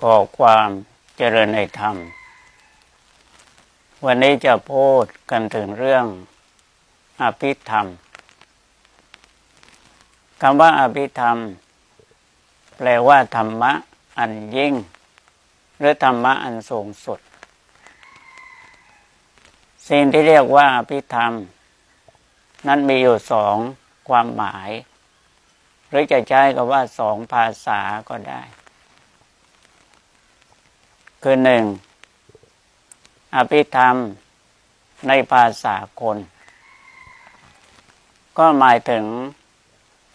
ขอความเจริญในธรรม วันนี้จะพูดกันถึงเรื่องอภิธรรมคำว่าอภิธรรม แปลว่าธรรมะอันยิ่ง หรือธรรมะอันสูงสุด สิ่งที่เรียกว่าอภิธรรม นั้นมีอยู่สองความหมาย หรือจะใช้ก็ว่าสองภาษาก็ได้ คือหนึ่งอภิธรรมในภาษาคน ก็หมายถึง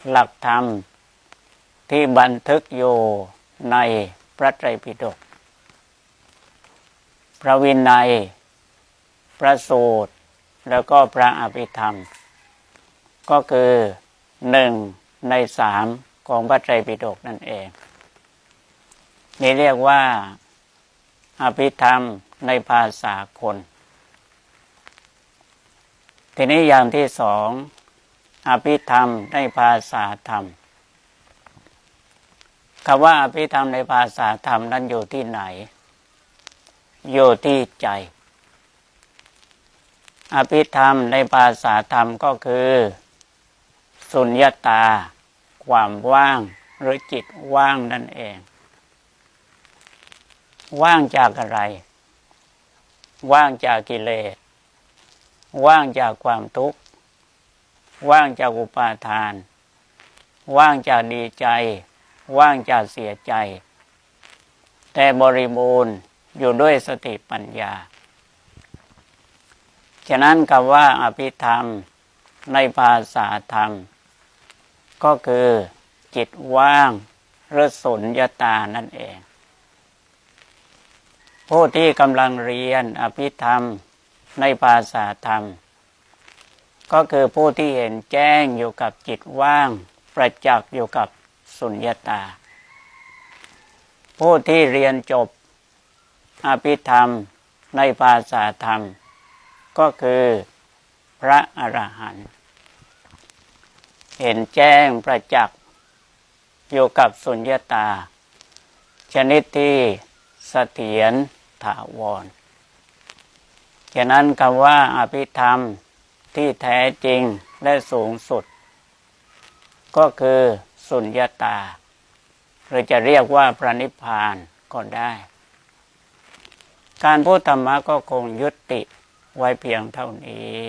หลักธรรมที่บันทึกอยู่ในพระไตรปิฎกพระวินัย พระสูตร แล้วก็พระอภิธรรม ก็คือหนึ่งในสามของพระไตรปิฎกนั่นเอง นี่เรียกว่า อภิธรรมในภาษาคน ทีนี้อย่างที่สองอภิธรรมในภาษาธรรมคำว่าอภิธรรมในภาษาธรรมนั้นอยู่ที่ไหน อยู่ที่ใจ อภิธรรมในภาษาธรรมก็คือ สุญญตา ความว่าง หรือจิตว่างนั่นเอง ว่างจากอะไร ว่างจากกิเลส ว่างจากความทุกข์ ว่างจากอุปาทาน ว่างจากดีใจ ว่างจากเสียใจ แต่บริบูรณ์อยู่ด้วยสติปัญญา ฉะนั้นคำว่าอภิธรรมในภาษาธรรม ก็คือจิตว่างรสุญญาตานั่นเอง ผู้ที่กำลังเรียนอภิธรรมในภาษาธรรม ก็คือผู้ที่เห็นแจ้งอยู่กับจิตว่าง ประจักษ์อยู่กับสุญญตา ผู้ที่เรียนจบอภิธรรมในภาษาธรรม ก็คือพระอรหันต์เห็นแจ้งประจักษ์อยู่กับสุญญตา ชนิดที่ เสถียรถาวรฉะนั้นคำว่าอภิธรรมที่แท้จริงและสูงสุด ก็คือสุญญาตา หรือจะเรียกว่าพระนิพพานก็ได้ การพูดธรรมะก็คงยุติไว้เพียงเท่านี้